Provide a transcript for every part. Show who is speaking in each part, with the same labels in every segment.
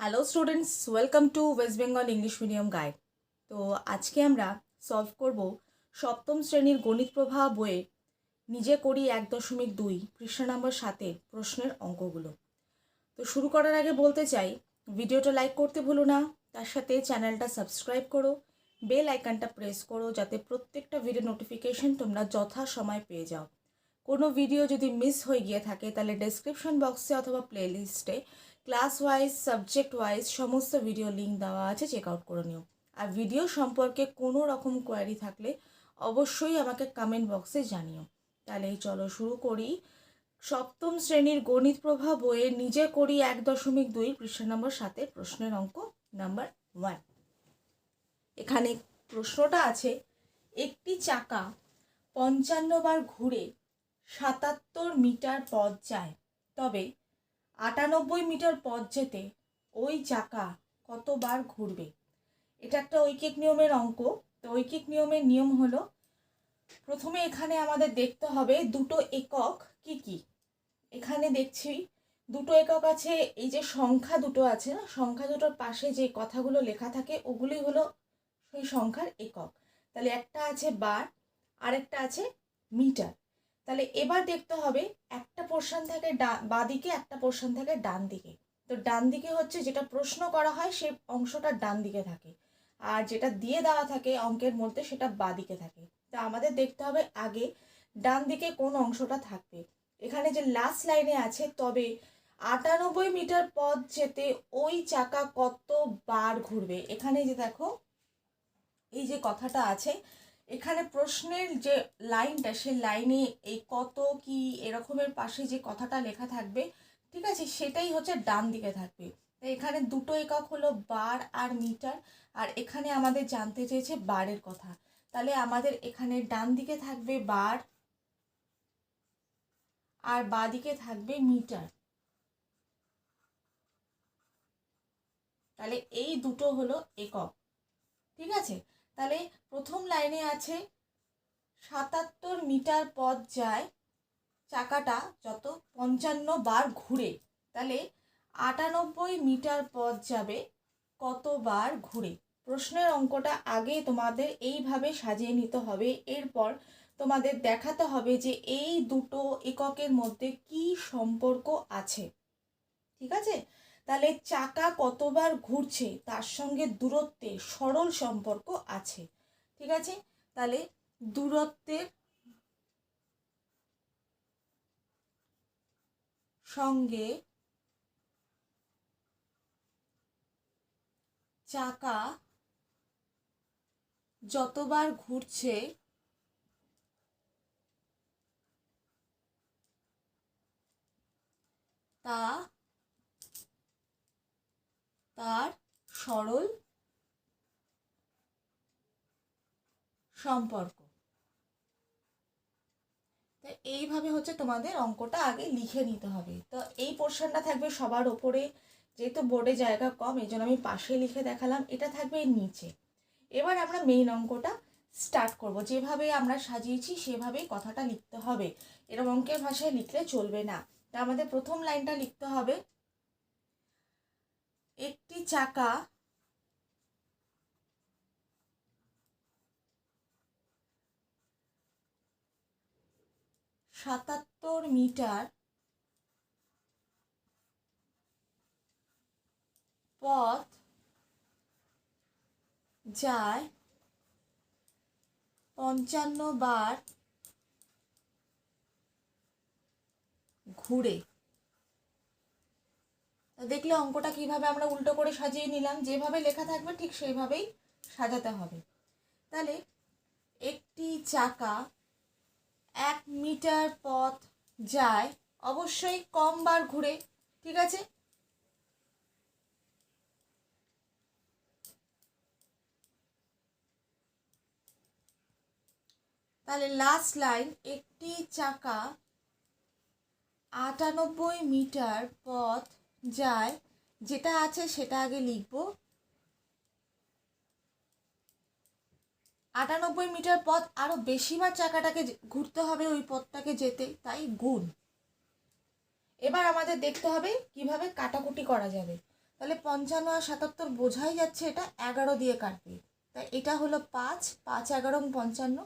Speaker 1: Hello students welcome to West Bengal English medium guide তো আজকে আমরা সলভ করব সপ্তম শ্রেণির গণিত প্রভা বইয়ে নিজে করি এক দশমিক দুই, পৃষ্ঠা নম্বর সাতের প্রশ্নের অঙ্কগুলো। তো শুরু করার আগে বলতে চাই, ভিডিওটা লাইক করতে ভুলো না, তার সাথে চ্যানেলটা সাবস্ক্রাইব করো বেল আইকনটা প্রেস করো, যাতে প্রত্যেকটা ভিডিও নোটিফিকেশন তোমরা যথা সময় পেয়ে যাও। কোনো ভিডিও যদি মিস হয়ে গিয়ে থাকে, তাহলে ডেসক্রিপশন বক্সে অথবা প্লেলিস্টে ক্লাস ওয়াইজ সাবজেক্ট ওয়াইজ সমস্ত ভিডিও লিঙ্ক দেওয়া আছে চেক আউট করে নিও। আর ভিডিও সম্পর্কে কোনো রকম কোয়ারি থাকলে অবশ্যই আমাকে কমেন্ট বক্সে জানিও। তাহলে চলো শুরু করি। সপ্তম শ্রেণির গণিত প্রভা বইয়ে নিজে করি এক দশমিক দুই, পৃষ্ঠা নম্বর সাতে, প্রশ্নের অঙ্ক নাম্বার ওয়ান এখানে প্রশ্নটা আছে, একটি চাকা পঞ্চান্ন বার ঘুরে সাতাত্তর মিটার পথ যায়, তবে আটানব্বই মিটার পথ যেতে ওই চাকা কতবার ঘুরবে? এটা একটা ঐকিক নিয়মের অঙ্ক। তো ঐকিক নিয়মের নিয়ম হলো, প্রথমে এখানে আমাদের দেখতে হবে দুটো একক কি কি। এখানে দেখছি দুটো একক আছে, এই যে সংখ্যা দুটো আছে না, সংখ্যা দুটোর পাশে যে কথাগুলো লেখা থাকে, ওগুলোই হলো সেই সংখ্যার একক। তাহলে একটা আছে বার আর একটা আছে মিটার। তাহলে এবার দেখতে হবে একটা পোর্শন থাকে ডা- বাঁদিকে, একটা পোর্শন থাকে ডান দিকে তো ডান দিকে হচ্ছে যেটা প্রশ্ন করা হয় সে অংশটা ডান দিকে থাকে। আর যেটা দিয়ে দেওয়া থাকে অঙ্কের মধ্যে সেটা বাঁদিকে থাকে। তা আমাদের দেখতে হবে আগে ডান দিকে কোন অংশটা থাকবে। এখানে যে লাস্ট লাইনে আছে, তবে আটানব্বই মিটার পথ যেতে ওই চাকা কতবার ঘুরবে? এখানে যে দেখো, এই যে কথাটা আছে এখানে প্রশ্নের যে লাইনটা সেই লাইনে এই কত, কি, এরকমের পাশে যে কথাটা লেখা থাকবে, ঠিক আছে, সেটাই হচ্ছে ডান দিকে থাকবে। এখানে দুটো একক হলো বার আর মিটার, আর এখানে আমাদের জানতে চেয়েছে বারের কথা। তাহলে আমাদের এখানে ডান দিকে থাকবে বার আর বাদিকে থাকবে মিটার। তাহলে এই দুটো হলো একক, ঠিক আছে? তাহলে প্রথম লাইনে আছে, সাতাত্তর মিটার পথ যায়, চাকাটা যত পঞ্চান্ন বার ঘুরে, তাহলে আটানব্বই মিটার পথ যাবে কতবার ঘুরে? প্রশ্নের অঙ্কটা আগে তোমাদের এইভাবে সাজিয়ে নিতে হবে, এরপর তোমাদের দেখাতে হবে যে এই দুটো এককের মধ্যে কি সম্পর্ক আছে। ঠিক আছে? তাহলে চাকা কতবার ঘুরছে তার সঙ্গে দূরত্বে সরল সম্পর্ক আছে। ঠিক আছে? তাহলে দূরত্বের সঙ্গে চাকা যতবার ঘুরছে তা তার সরল সম্পর্ক। তো এইভাবে হচ্ছে তোমাদের অঙ্কটা আগে লিখে নিতে হবে। তো এই পোর্শনটা থাকবে সবার ওপরে, যেহেতু বোর্ডে জায়গা কম, এই জন্য আমি পাশে লিখে দেখালাম, এটা থাকবে নিচে। এবার আমরা মেইন অঙ্কটা স্টার্ট করব। যেভাবে আমরা সাজিয়েছি, সেভাবেই কথাটা লিখতে হবে। এরকম অঙ্কের ভাষায় লিখলে চলবে না। তা আমাদের প্রথম লাইনটা লিখতে হবে একটি চাকা সাতাত্তর মিটার পথ যায় পঞ্চান্ন বার ঘুরে। দেখলে অঙ্কটা কীভাবে আমরা উল্টো করে সাজিয়ে নিলাম, যেভাবে লেখা থাকবে ঠিক সেইভাবেই সাজাতে হবে। তাহলে একটি চাকা এক মিটার পথ যায়, অবশ্যই কম বার ঘুরে, ঠিক আছে? তাহলে লাস্ট লাইন একটি চাকা আটানব্বই মিটার পথ যায়, যেটা আছে সেটা আগে লিখব। আটানব্বই মিটার পথ আরও বেশিবার চাকাটাকে ঘুরতে হবে ওই পথটাকে যেতে, তাই গুণ। এবার আমাদের দেখতে হবে কীভাবে কাটাকুটি করা যাবে। তাহলে পঞ্চান্ন আর সাতাত্তর বোঝাই যাচ্ছে এটা এগারো দিয়ে কাটবে। তাই এটা হলো পাঁচ পাঁচ এগারো পঞ্চান্ন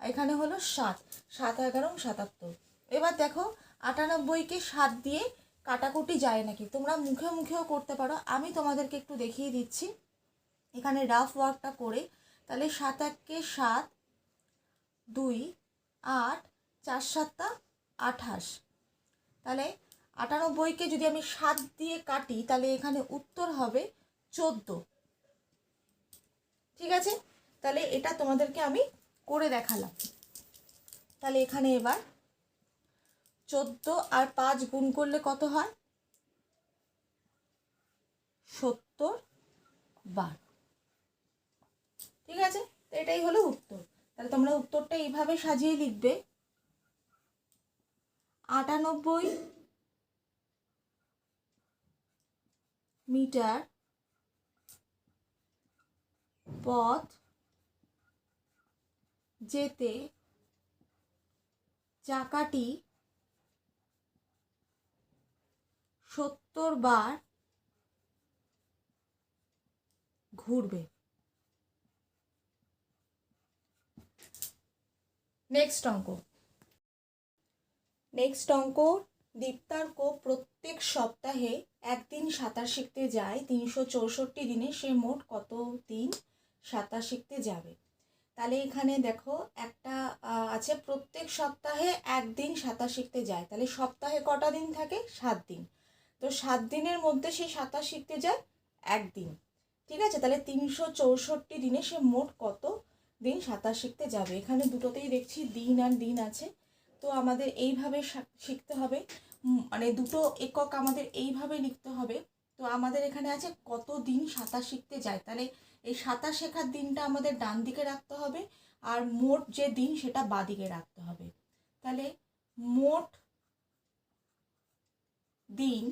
Speaker 1: এখানে হলো সাত সাত এগারো সাতাত্তর। এবার দেখো আটানব্বইকে সাত দিয়ে কাটাকুটি যায় নাকি? তোমরা মুখে মুখেও করতে পারো। আমি তোমাদেরকে একটু দেখিয়ে দিচ্ছি। এখানে রাফ ওয়ার্কটা করে, তাহলে সাত এককে সাত, দুই, আট, চার সাতটা, আঠাশ। তাহলে আটানব্বইকে যদি আমি সাত দিয়ে কাটি, তাহলে এখানে উত্তর হবে চোদ্দ। ঠিক আছে? তাহলে এটা তোমাদেরকে আমি করে দেখালাম। তাহলে এখানে এবার চোদ্দ আর পাঁচ গুণ করলে কত হয়? সত্তর বার। ঠিক আছে? এটাই হলো উত্তর। তাহলে তোমরা উত্তরটা এইভাবে সাজিয়ে লিখবে। আটানব্বই মিটার পথ যেতে চাকাটি সত্তর বার ঘুরবে। নেক্সট অঙ্ক। নেক্সট অঙ্ক দীপ্তার্ক প্রত্যেক সপ্তাহে একদিন সাঁতার শিখতে যায়, তিনশো চৌষট্টি দিনে সে মোট কত দিন সাঁতার শিখতে যাবে? তাহলে এখানে দেখো একটা আছে প্রত্যেক সপ্তাহে একদিন সাঁতার শিখতে যায়, তাহলে সপ্তাহে কটা দিন থাকে? সাত দিন। তো সাত দিনের মধ্যে সে সাঁতার শিখতে যায়, একদিন। ঠিক আছে? তাহলে তিনশো চৌষট্টি দিনে সে মোট কত দিন সাঁতার শিখতে যাবে? এখানে দুটোতেই দেখছি দিন আর দিন আছে। তো আমাদের এইভাবে শিখতে হবে। মানে দুটো একক আমাদের এইভাবে লিখতে হবে। তো আমাদের এখানে আছে কত দিন সাঁতার শিখতে যায়। তাহলে এই সাঁতার শেখার দিনটা আমাদের ডান দিকে রাখতে হবে আর মোট যে দিন সেটা বাদিকে রাখতে হবে। তাহলে মোট দিন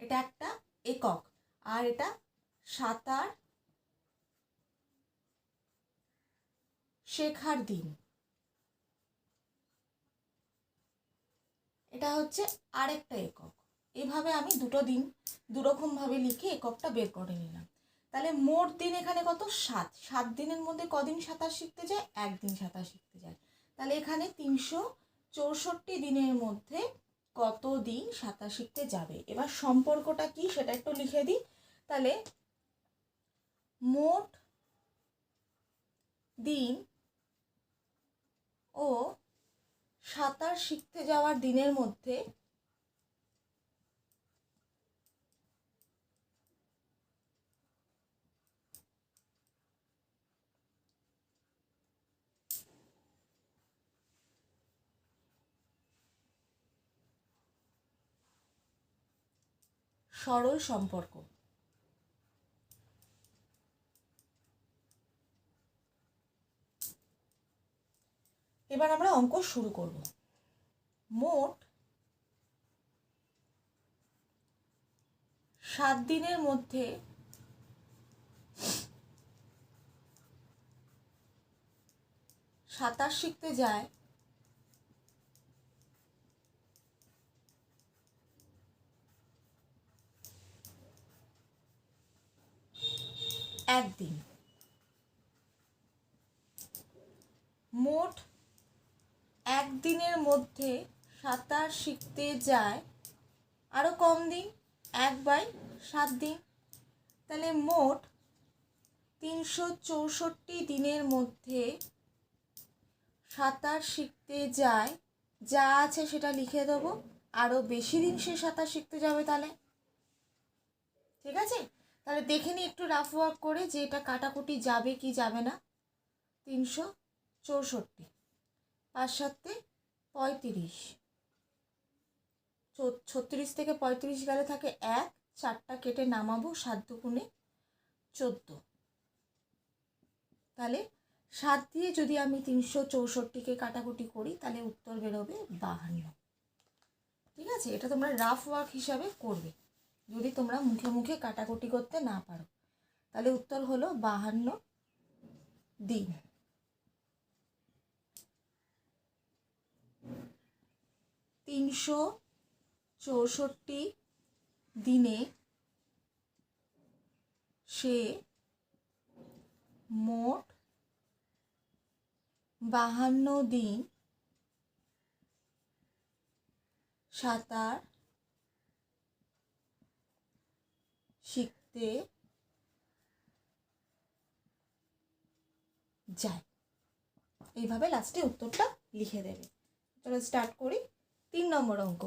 Speaker 1: এটা একটা একক, আর এটা সাঁতার শেখার দিন। এটা হচ্ছে আরেকটা একক। এভাবে আমি দুটো দিন দুরকমভাবে লিখে এককটা বের করে নিলাম। তাহলে মোট দিন এখানে কত? সাত। সাত দিনের মধ্যে কদিন সাঁতার শিখতে যায়? একদিন সাঁতার শিখতে যায়। তাহলে এখানে তিনশো চৌষট্টি দিনের মধ্যে কত দিন সাঁতার শিখতে যাবে? এবার সম্পর্কটা কি সেটা একটু লিখে দিই। তাহলে, মোট দিন ও সাঁতার শিখতে যাওয়ার দিনের মধ্যে সরল সম্পর্ক। এবার আমরা অঙ্ক শুরু করব। মোট সাত দিনের মধ্যে সাঁতার শিখতে যায় একদিন। মোট একদিনের মধ্যে সাঁতার শিখতে যায় আরও কম দিন, এক বাই সাত দিন। তাহলে মোট তিনশো চৌষট্টি দিনের মধ্যে সাঁতার শিখতে যায়, যা আছে সেটা লিখে দেবো। আরও বেশি দিন সে সাঁতার শিখতে যাবে তাহলে। ঠিক আছে? তাহলে দেখে নিই একটু রাফ ওয়ার্ক করে যে এটা কাটাকুটি যাবে কি যাবে না। তিনশো চৌষট্টি পাঁচ সাতে পঁয়ত্রিশ। ছত্রিশ থেকে পঁয়ত্রিশ গেলে থাকে এক, চারটা কেটে নামাবো সাত দুগুণে চোদ্দ। তাহলে সাত দিয়ে যদি আমি তিনশো চৌষট্টিকে কাটাকুটি করি, তাহলে উত্তর বেরোবে বাহান্ন। ঠিক আছে? এটা তোমরা রাফ ওয়ার্ক হিসাবে করবে। যদি তোমরা মুখে মুখে কাটাকুটি করতে না পারো, তাহলে উত্তর হলো বাহান্ন দিন। তিনশো চৌষট্টি দিনে সে মোট বাহান্ন দিন সাঁতার শিখতে যায়। এইভাবে লাস্টে উত্তরটা লিখে দেবে। চলো স্টার্ট করি। তিন নম্বর অঙ্ক।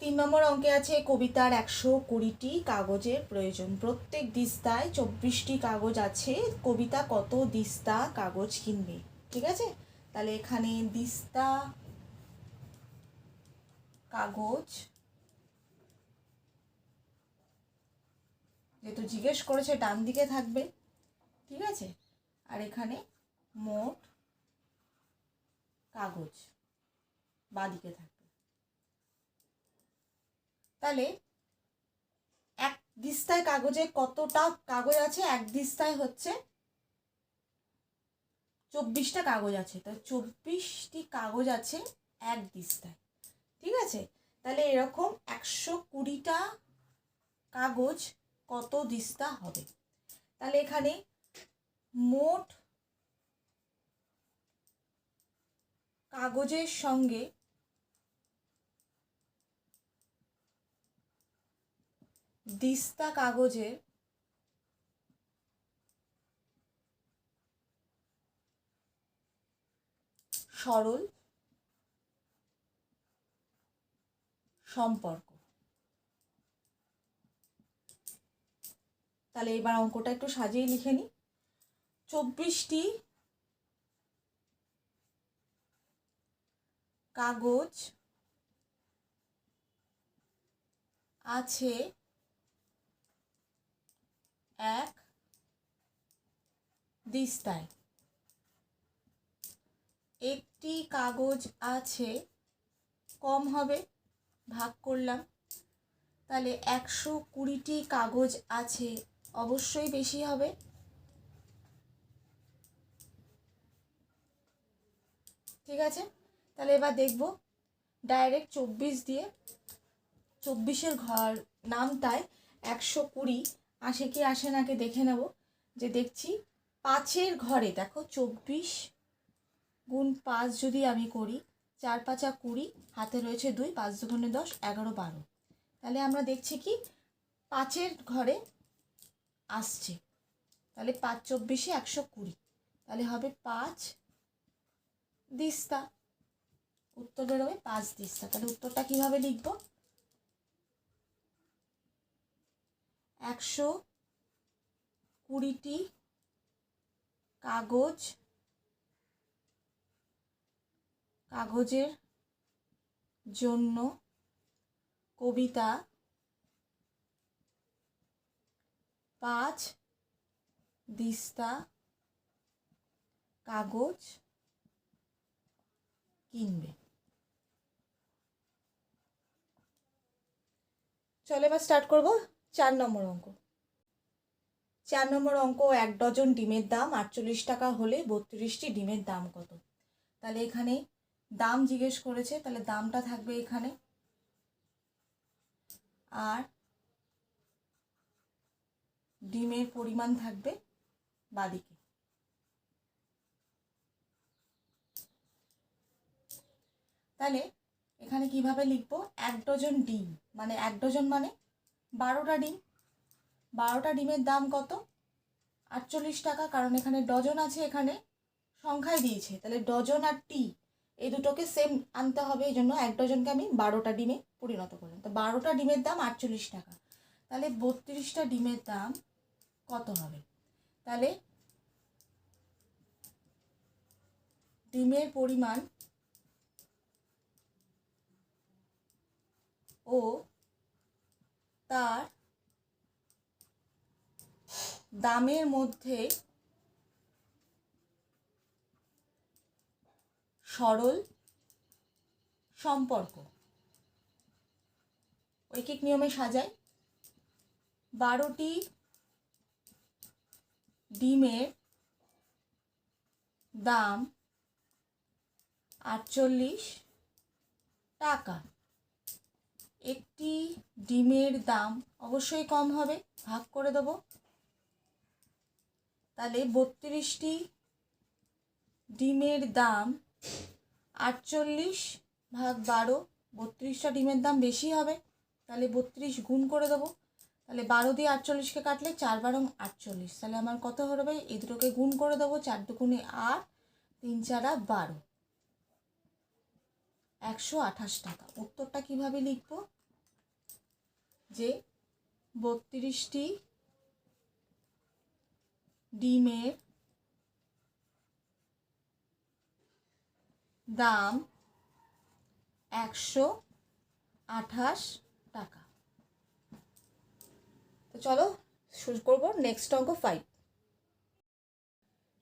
Speaker 1: তিন নম্বর অঙ্কে আছে কবিতার একশো কুড়িটি কাগজের প্রয়োজন। প্রত্যেক দিস্তায় চব্বিশটি কাগজ আছে। কবিতা কত দিস্তা কাগজ কিনবে? ঠিক আছে? তাহলে এখানে দিস্তা কাগজ যেহেতু জিজ্ঞেস করেছে, ডান দিকে থাকবে। ঠিক আছে? আর এখানে মোট কাগজ বাদিকে থাকবে। তাহলে এক দিস্তায় কাগজে কতটা কাগজ আছে? এক দিস্তায় হচ্ছে চব্বিশটা কাগজ আছে। তো চব্বিশটি কাগজ আছে এক দিস্তায়। ঠিক আছে? তাহলে এরকম একশো কুড়িটা কাগজ কত দিস্তা হবে? তাহলে এখানে মোট কাগজের সঙ্গে দিস্তা কাগজের সরল সম্পর্ক। তাহলে এবার অঙ্কটা একটু সাজিয়ে লিখে নিই চব্বিশটি কাগজ আছে এক দিস্তায়। একটি কাগজ আছে, কম হবে, ভাগ করলাম। তাহলে একশো কুড়িটি কাগজ আছে অবশ্যই বেশি হবে। ঠিক আছে? তাহলে এবার দেখব ডাইরেক্ট চব্বিশ দিয়ে, চব্বিশের ঘর নামটায় একশো কুড়ি, আসে কি আসে নাকে দেখে নেব। যে দেখছি পাঁচের ঘরে, দেখো চব্বিশ গুণ পাঁচ যদি আমি করি, চার পাঁচা কুড়ি, হাতে রয়েছে দুই, পাঁচ দুগুণে দশ, এগারো বারো। তাহলে আমরা দেখছি কি, পাঁচের ঘরে আসছে। তাহলে পাঁচ চব্বিশে একশো কুড়ি। তাহলে হবে পাঁচ দিস্তা। উত্তর বেরোবে পাঁচ দিস্তা। তাহলে উত্তরটা কীভাবে লিখব? একশো কুড়িটি কাগজ, কাগজের জন্য কবিতা পাঁচ, দিস্তা, কাগজ কিনবে। চলো এবার স্টার্ট করব। চার নম্বর অঙ্ক। চার নম্বর অঙ্ক, এক ডজন ডিমের দাম, আটচল্লিশ টাকা হলে বত্রিশটি ডিমের দাম কত? তাহলে এখানে দাম জিজ্ঞেস করেছে, তাহলে দামটা থাকবে এখানে। আর ডিমের পরিমাণ থাকবে বাদিকে। তাহলে এখানে কীভাবে লিখব? এক ডজন ডিম। মানে এক ডজন মানে বারোটা ডিম। বারোটা ডিমের দাম কত? আটচল্লিশ টাকা, কারণ এখানে ডজন আছে, এখানে সংখ্যায় দিয়েছে। তাহলে ডজন আর টি, এই দুটোকে সেম আনতে হবে, এই জন্য এক ডজনকে আমি বারোটা ডিমে পরিণত করলাম। তো বারোটা ডিমের দাম আটচল্লিশ টাকা। তাহলে বত্রিশটা ডিমের দাম কত হবে? তাহলে ডিমের পরিমাণ ও তার দামের মধ্যে সরল সম্পর্ক। ঐকিক নিয়মে সাজাই বারোটি ডিমের দাম আটচল্লিশ টাকা। একটি ডিমের দাম অবশ্যই কম হবে, ভাগ করে দেবো। তাহলে বত্রিশটি ডিমের দাম আটচল্লিশ ভাগ বারো, বত্রিশটা ডিমের দাম বেশি হবে, তাহলে বত্রিশ গুণ করে দেবো। তাহলে বারো দিয়ে আটচল্লিশকে কাটলে চার বারং আটচল্লিশ। তাহলে আমার কত হবে এই দুটোকে গুণ করে দেবো চার দুগুণে আট, তিন চারা বারো। একশো আঠাশ টাকা। উত্তরটা কীভাবে লিখব? যে বত্রিশটি ডিমের দাম একশো আঠাশ টাকা। তো চলো শুরু করব নেক্সট অঙ্ক ফাইভ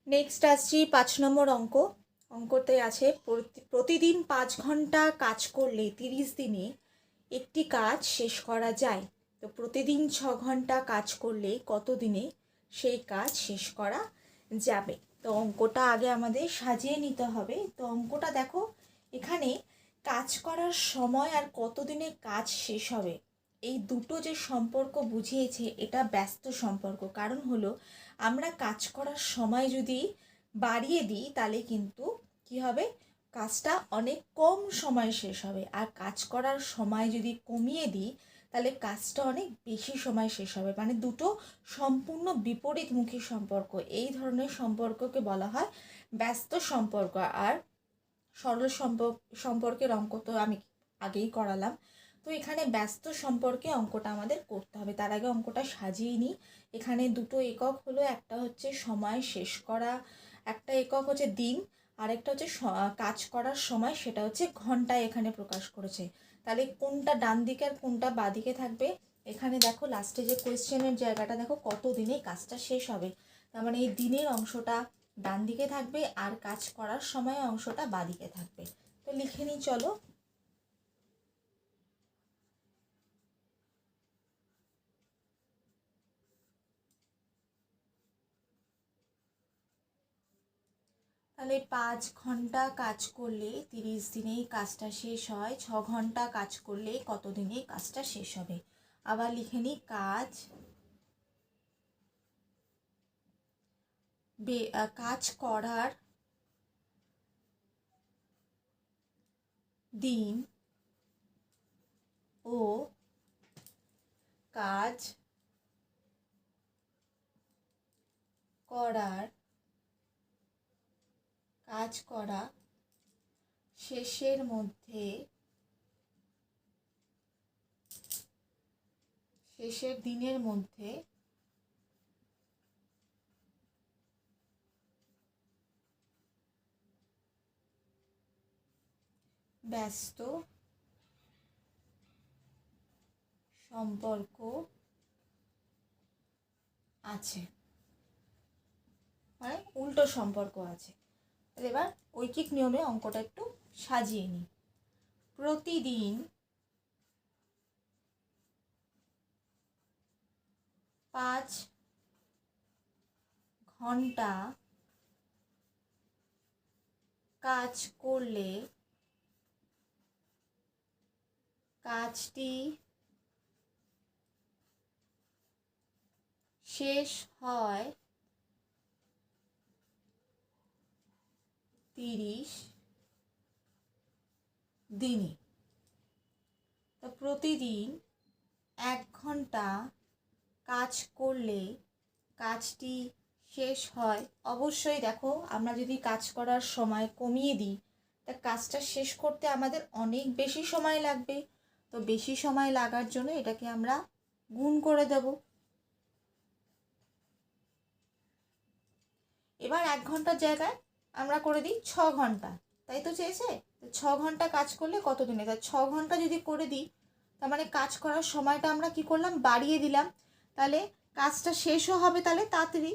Speaker 1: নেক্সট আসছি পাঁচ নম্বর অঙ্ক। অঙ্কতে আছে প্রতি- প্রতিদিন পাঁচ ঘণ্টা কাজ করলে তিরিশ দিনে একটি কাজ শেষ করা যায়। তো প্রতিদিন ছ ঘণ্টা কাজ করলে কত দিনে সেই কাজ শেষ করা যাবে? তো অঙ্কটা আগে আমাদের সাজিয়ে নিতে হবে। তো অঙ্কটা দেখো, এখানে কাজ করার সময় আর কতদিনে কাজ শেষ হবে? এই দুটো যে সম্পর্ক বুঝিয়েছে, এটা ব্যস্ত সম্পর্ক। কারণ হলো, আমরা কাজ করার সময় যদি বাড়িয়ে দিই, তাহলে কিন্তু কি হবে? কাজটা অনেক কম সময় শেষ হবে। আর কাজ করার সময় যদি কমিয়ে দিই, তাহলে কাজটা অনেক বেশি সময় শেষ হবে। মানে দুটো সম্পূর্ণ বিপরীতমুখী সম্পর্ক। এই ধরনের সম্পর্ককে বলা হয় ব্যস্ত সম্পর্ক। আর সরল সম্পর্ক, সম্পর্কের অঙ্ক তো আমি আগেই করালাম। তো এখানে ব্যস্ত সম্পর্কে অঙ্কটা আমাদের করতে হবে। তার আগে অঙ্কটা সাজিয়ে নিই। এখানে দুটো একক হলো, একটা হচ্ছে সময় শেষ করা, একটা একক হচ্ছে দিন, আরেকটা হচ্ছে কাজ করার সময়, সেটা হচ্ছে ঘন্টায় এখানে প্রকাশ করেছে। তাহলে কোনটা ডান দিকে আর কোনটা বাঁ দিকে থাকবে? এখানে দেখো লাস্টে যে কোয়েশ্চেনের জায়গাটা, দেখো কত দিনে কাজটা শেষ হবে। তার মানে এই দিনের অংশটা ডান দিকে থাকবে আর কাজ করার সময় অংশটা বাঁ দিকে থাকবে। তো লিখে নিই, চলো। তাহলে পাঁচ ঘণ্টা কাজ করলে তিরিশ দিনেই কাজটা শেষ হয়, ছ ঘণ্টা কাজ করলে কত দিনে কাজটা শেষ হবে? আবার লিখে নিই, কাজ কাজ করার দিন ও কাজ করার কাজ করা শেষের মধ্যে শেষের দিনের মধ্যে ব্যস্ত সম্পর্ক আছে। মানে উল্টো সম্পর্ক আছে। এবার ঐকিক নিয়মে অঙ্কটা একটু সাজিয়ে নিই। প্রতিদিন পাঁচ ঘণ্টা কাজ করলে কাজটি শেষ হয় তিরিশ দিনে। তো প্রতিদিন এক ঘণ্টা কাজ করলে কাজটি শেষ হয়। অবশ্যই দেখো, আমরা যদি কাজ করার সময় কমিয়ে দিই, তা কাজটা শেষ করতে আমাদের অনেক বেশি সময় লাগবে। তো বেশি সময় লাগার জন্য এটাকে আমরা গুণ করে দেব। এবার এক ঘণ্টার জায়গায় আমরা করে দিই ছ ঘণ্টা। তাই তো চেয়েছে? ছ ঘণ্টা কাজ করলে কত দিনে? তা ছ ঘণ্টা যদি করে দিই, তার মানে কাজ করার সময়টা আমরা কি করলাম? বাড়িয়ে দিলাম। তাহলে কাজটা শেষও হবে তাহলে তাড়াতাড়ি।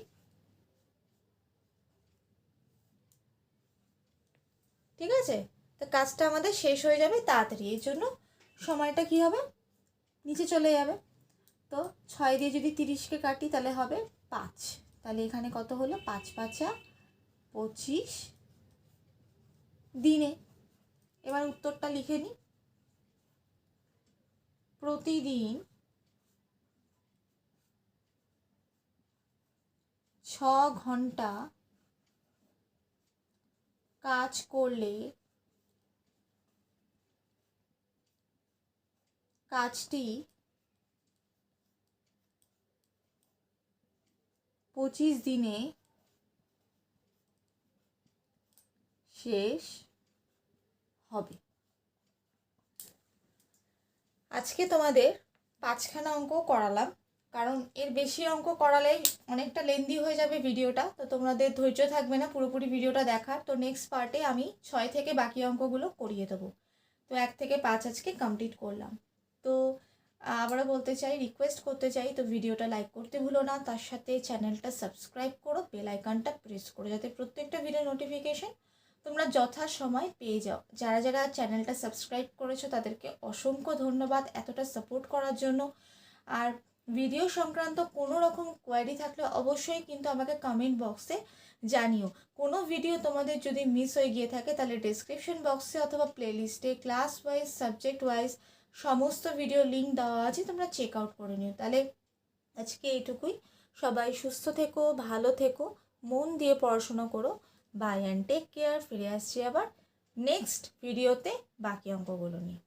Speaker 1: ঠিক আছে? তো কাজটা আমাদের শেষ হয়ে যাবে তাড়াতাড়ি। এর জন্য সময়টা কি হবে? নিচে চলে যাবে। তো ছয় দিয়ে যদি তিরিশকে কাটি তাহলে হবে পাঁচ। তাহলে এখানে কত হলো? পাঁচ পাঁচা পঁচিশ দিনে। এবার উত্তরটা লিখে নিই প্রতিদিন ছ ঘণ্টা কাজ করলে কাজটি পঁচিশ দিনে শেষ হবে। আজকে তোমাদের পাঁচখানা অঙ্ক করালাম, কারণ এর বেশি অঙ্ক করালেই অনেকটা লেন্দি হয়ে যাবে ভিডিওটা, তো তোমাদের ধৈর্য থাকবে না পুরোপুরি ভিডিওটা দেখার। তো নেক্সট পার্টে আমি ছয় থেকে বাকি অঙ্কগুলো করিয়ে দেবো। তো এক থেকে পাঁচ আজকে কমপ্লিট করলাম। তো আবারও বলতে চাই রিকোয়েস্ট করতে চাই, তো ভিডিওটা লাইক করতে ভুলো না। তার সাথে চ্যানেলটা সাবস্ক্রাইব করো বেল আইকনটা প্রেস করো, যাতে প্রত্যেকটা ভিডিও নোটিফিকেশন তোমরা যথা সময় পেয়ে যাও। যারা যারা চ্যানেলটা সাবস্ক্রাইব করেছ, তাদেরকে অসংখ্য ধন্যবাদ এতটা সাপোর্ট করার জন্য। আর ভিডিও সংক্রান্ত কোনো রকম কোয়ারি থাকলে অবশ্যই কিন্তু আমাকে কমেন্ট বক্সে জানিও। কোনো ভিডিও তোমাদের যদি মিস হয়ে গিয়ে থাকে, তাহলে ডেসক্রিপশন বক্সে অথবা প্লেলিস্টে ক্লাস ওয়াইজ সাবজেক্ট ওয়াইজ সমস্ত ভিডিও লিঙ্ক দেওয়া আছে, তোমরা চেক আউট করে নিও। তাহলে আজকে এইটুকুই। সবাই সুস্থ থেকো, ভালো থেকো, মন দিয়ে পড়াশোনা করো। বাই অ্যান্ড টেক কেয়ার ফিরে আসছি আবার নেক্সট ভিডিওতে বাকি অঙ্কগুলো নিয়ে।